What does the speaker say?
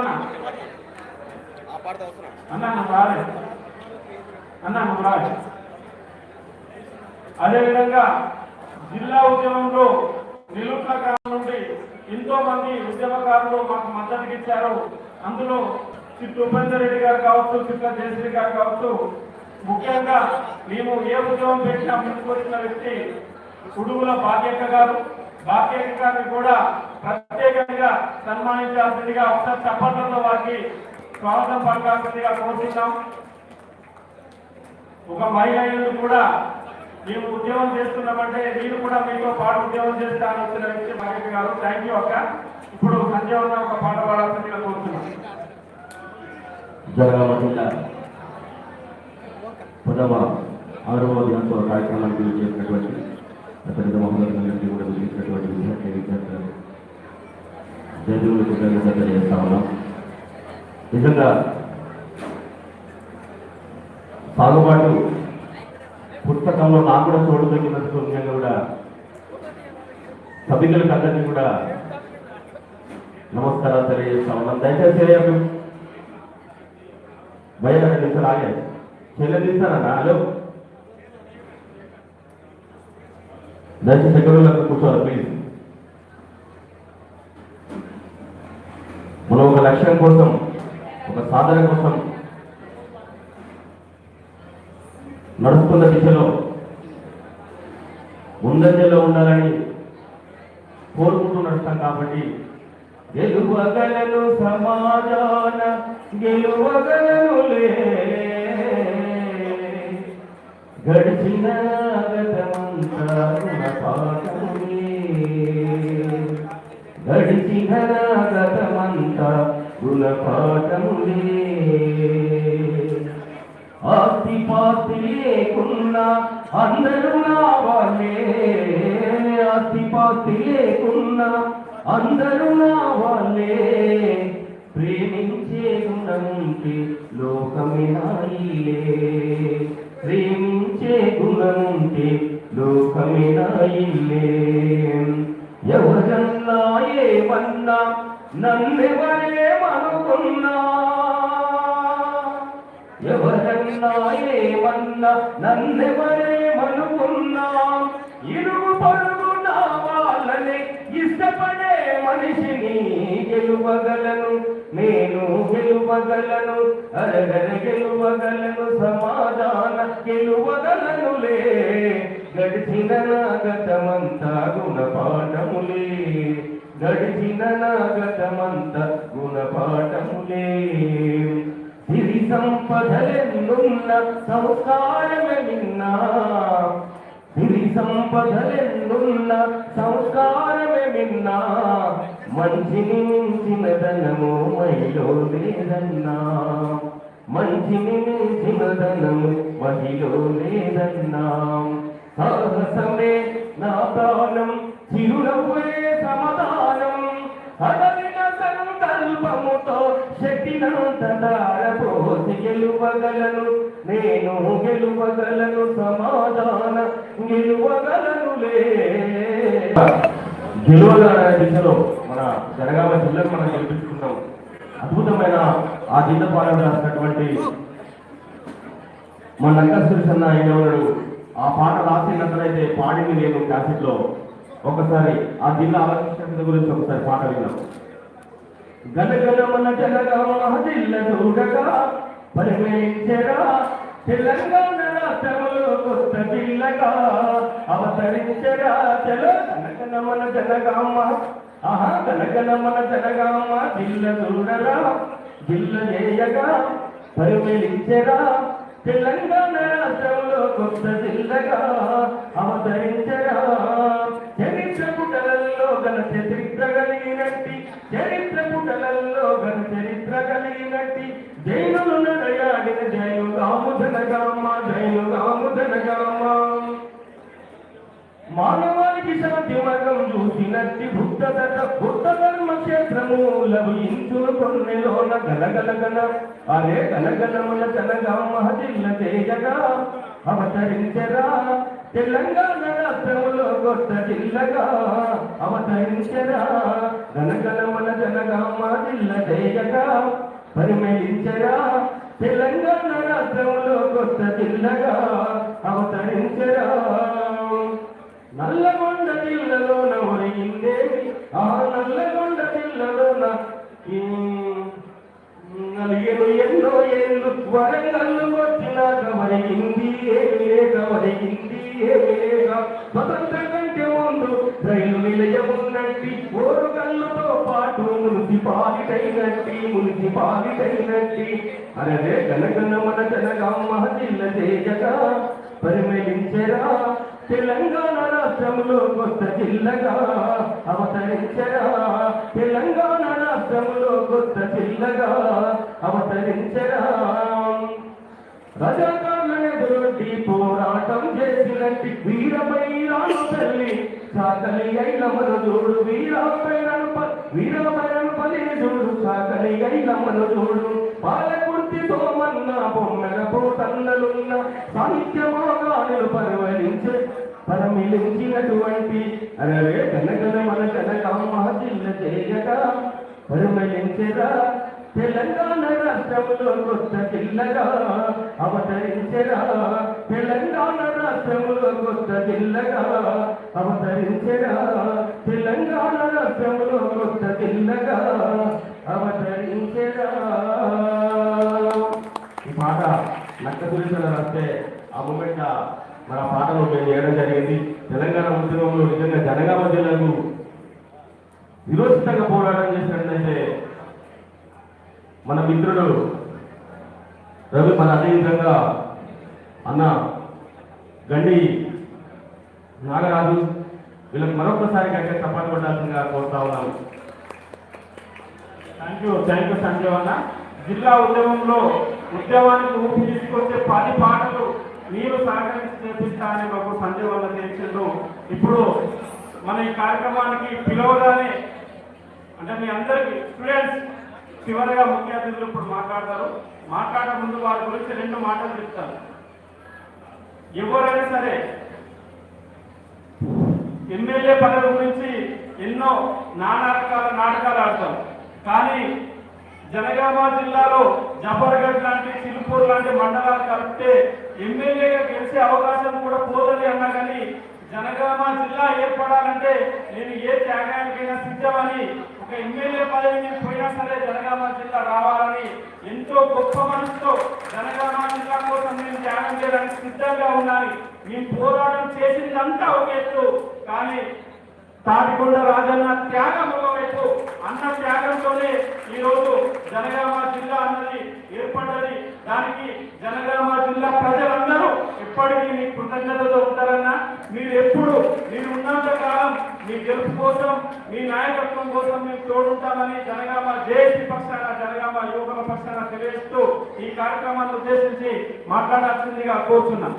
అన్న. అన్న నువ్వు రాలే. నువ్వు రాలే. అదేవిధంగా జిల్లా ఉద్యమంలో నిలుపుల నుండి ఎంతో మంది ఉద్యమకారులు మాకు మద్దతు ఇచ్చారు. అందులో చిట్టు ఉపేందర్ రెడ్డి గారు కావచ్చు చిట్ల జయశ్రీ గారు కావచ్చు ముఖ్యంగా మేము ఏ ఉద్యమం పెట్టినా ముందుకు వచ్చిన వ్యక్తి ఉడుగుల భాగ్యక్క గారు. భాగ్యక్క గారిని కూడా ప్రత్యేకంగా సన్మానించాల్సిందిగా ఒకసారి చప్పట్లతో వారికి స్వాగతం పలకాల్సిందిగా కోరుతున్నాం. ఒక మహిళ కూడా మేము ఉద్యోగం చేస్తున్నామంటే మీరు కూడా మీతో పాటు ఉద్యోగం చేస్తాను వచ్చిన వ్యక్తి మహిళ గారు. థ్యాంక్ యూ అక్క. ఇప్పుడు సంజయ్ ఉన్న ఒక పాట పాడాల్సిందిగా కోరుతున్నాం. పదవ ఆరవ దినోత్సవ కార్యక్రమానికి చేసినటువంటి అతని మహోదరులందరికీ కూడా పిలిచినటువంటి విద్యార్థి విద్యార్థులకు జయదేవులు కృతజ్ఞత తెలియజేస్తా ఉన్నాం నిజంగా సాగుబాటు పుస్తకంలో నాకు కూడా చోటు తగ్గినందుకు నిజంగా కూడా సభికులకు అందరినీ కూడా నమస్కారాలు తెలియజేస్తా ఉన్నాం. దయచేసి భయ నిమిషాలు ఆగే చెల్లె తీస్తానన్నా హలో. దయచేసి సెక్యూరిటీలకు కూర్చోవాలి ప్లీజ్ మనం కోసం ఒక సాధన కోసం నడుస్తున్న దిశలో ముందంజలో ఉండాలని కోరుకుంటూ నడుస్తాం కాబట్టి గెలువగలను సమాజాన గెలువగలనులే గడిచిన గడిచిన గతమంతా గుణపాఠములే ఆస్తి పాస్తి లేకున్నా అందరూ నా వాళ్ళే. ఆస్తి పాస్తి లేకున్నా అందరూ నా వాళ్ళే. ప్రేమించే గుణముంటే లోకమే నాయిలే. ప్రేమించే గుణముంటే లోకమే నాయిలే. ఎవరన్నా ఏమన్నా నన్నెవరేమనుకున్నా ఎవరన్నా ఏమన్నా నన్నెవరేమనుకున్నా ఇరుగు పరుగు నా వాళ్ళని ఇష్టపడే మనిషిని గెలువగలను. నేను గెలువగలను అరగర గెలువగలను సమాధాన గెలువగలనులే గడిచిన నా గతమంతా గడిచిన నా గుణపాఠములే. సిరి సంపదలెన్నున్న సంస్కారమెన్న సిరి సంపదలెన్నున్న సంస్కారమెన్న మంచిని మించిన ధనము మహిలో లేదన్నా. మంచిని మించిన ధనము మహిలో లేదన్నా. సాహసమే నా ప్రాణం చిరునవ్వే శక్తినంత దారపోసి గెలువగలను నేను గెలువగలను సమాధాన గెలువగలను గెలువగల దిశలో? మన జనగామ జిల్లాను మనం గెలిపించుకున్నాం అద్భుతమైన ఆ జిల్లా పాలన రాసినటువంటి మన నంకశ్వరి సన్న ఆయన ఆ పాట రాసినట్లయితే పాడింది నేను క్యాసెట్లో. ఒకసారి ఆ జిల్లా ఆలోచించిన గురించి ఒకసారి పాట విన్నాం. గనగనమన జనగామ జిల్ల చూడగా తెలంగాణ రాష్ట్రంలో కొత్త జిల్లగా అవతరించరా. చలో గనగనమన జనగామ ఆహా గనగనమన జనగామ జిల్ల దూడరా జిల్ల చేయగా పరిమళించరా తెలంగాణ రాష్ట్రంలో కొత్త జిల్లగా అవతరించరా. చరిత్ర పుటలలో గల చరిత్ర కలిగినట్టి చరిత్ర పుటలలో గల చరిత్ర కలిగినట్టి జైనులు నడయాడిన జైలు గాముదనగామ జైలు గాముదనగామ మానవానికి శాంతి మార్గం చూసినట్టి బుద్ధ లభించును కొన్నెలోన గలగలగన అరే గలగలముల జనగా మహజిల్ల తేజగా అవతరించరా. తెలంగాణ రాష్ట్రములో కొత్త జిల్లగా అవతరించరా. గనగలముల జనగామ జిల్ల జయగా పరిమళించరా. తెలంగాణ రాష్ట్రంలో కొత్త జిల్లగా అవతరించరా. నల్లగొండ జిల్లలో నవరిందేవి ఆ నల్లగొండ జిల్లాలోన ఈ నలిగేను ఎన్నో ఏళ్ళు వరంగల్లు వచ్చినాక వరిగింది ఏమి లేక వరిగింది ఏమి లేక స్వతంత్ర కంటే ముందు రైలు నిలయమున్నట్టి ఓరుగల్లుతో పాటు మున్సిపాలిటైనట్టి మున్సిపాలిటైనట్టి అరవే గనగన మన జనగామ జిల్ల తేజగా పరిమళించరా. తెలంగాణ రాష్ట్రంలో కొత్త జిల్లగా అవతరించరా తెలంగాణ రాష్ట్రంలో కొత్త జిల్లగా అవతరించరా రజాకారులనెదురొడ్డి పోరాటం చేసినట్టి వీరపై రాను తల్లి సాకలి అయిన మన చూడు వీరపైనను వీరపైనను పలి చూడు సాకలి అయిన మన చూడు పాలకుర్తితో మన్న బొమ్మల పోతన్నలున్న సాహిత్యమోగానులు పరవలించే పరమిలించినటువంటి అరే కనకన మన కనకమ్మ జిల్ల చేయగా పరిమళించరా తెలంగాణ రాష్ట్రంలో కొత్త జిల్లగా అవతరించరా తెలంగాణ రాష్ట్రంలో కొత్త జిల్లగా అవతరించరా తెలంగాణ రాష్ట్రంలో కొత్త జిల్లగా అవతరించరా ఈ పాట నక్క గురించి రాస్తే ఆ మూమెంట్ మన పాటలు మేము చేయడం జరిగింది. తెలంగాణ ఉద్యమంలో నిజంగా జనగామ జిల్లాకు విరోచితంగా పోరాటం చేసినట్లయితే మన మిత్రుడు రవి మన అదేవిధంగా అన్న గండి నాగరాజు వీళ్ళకి మరొకసారి కనుక చప్పట్లు పడాల్సిందిగా కోరుతా ఉన్నాను. Thank you thank you Sanjay అన్న జిల్లా ఉద్యమంలో ఉద్యమానికి ఊపి తీసుకొచ్చే పది పాటలు మీరు సహకరించి చేపిస్తారని మాకు సంజయ్ వాళ్ళ తెలిసిండ్రు. ఇప్పుడు మన ఈ కార్యక్రమానికి పిలవగానే అంటే మీ అందరికి స్టూడెంట్స్ చివరిగా ముఖ్య అతిథులు ఇప్పుడు మాట్లాడతారు. మాట్లాడే ముందు వారి గురించి రెండు మాటలు చెప్తారు ఎవరైనా సరే ఎమ్మెల్యే పదవి గురించి ఎన్నో నాటకాల నాటకాలు ఆడతారు. కానీ జనగామ జిల్లాలో జఫర్గఢ్ లాంటి చిలుపూర్ లాంటి మండలాలు కలిపితే ఎమ్మెల్యేగా గెలిచే అవకాశం కూడా పోదని అన్నా కానీ జనగామ జిల్లా ఏర్పడాలంటే నేను ఏ త్యాగానికైనా సిద్ధమని ఒక ఎమ్మెల్యే పదవిని పోయినా సరే జనగామ జిల్లా రావాలని ఎంతో గొప్ప మనసుతో జనగామ జిల్లా కోసం నేను త్యాగం చేయడానికి సిద్ధంగా ఉన్నాను. మేము పోరాటం చేసిందంతా ఒక ఎత్తు. కానీ తాటికొండ రాజన్న త్యాగం వైపు అన్న త్యాగంతోనే ఈ రోజు జనగామ జిల్లా అన్నది ఏర్పడ్డది. దానికి జనగామ జిల్లా ప్రజలందరూ ఎప్పటికీ మీ కృతజ్ఞతతో ఉంటారన్నా మీరు ఎప్పుడు మీరు ఉన్నంత కాలం మీ గెలుపు కోసం మీ నాయకత్వం కోసం మేము తోడుంటామని జనగామ జేఏసీ పక్షాన జనగామ యువకుల పక్షాన తెలియజేస్తూ ఈ కార్యక్రమాన్ని ఉద్దేశించి మాట్లాడాల్సిందిగా కోరుతున్నాను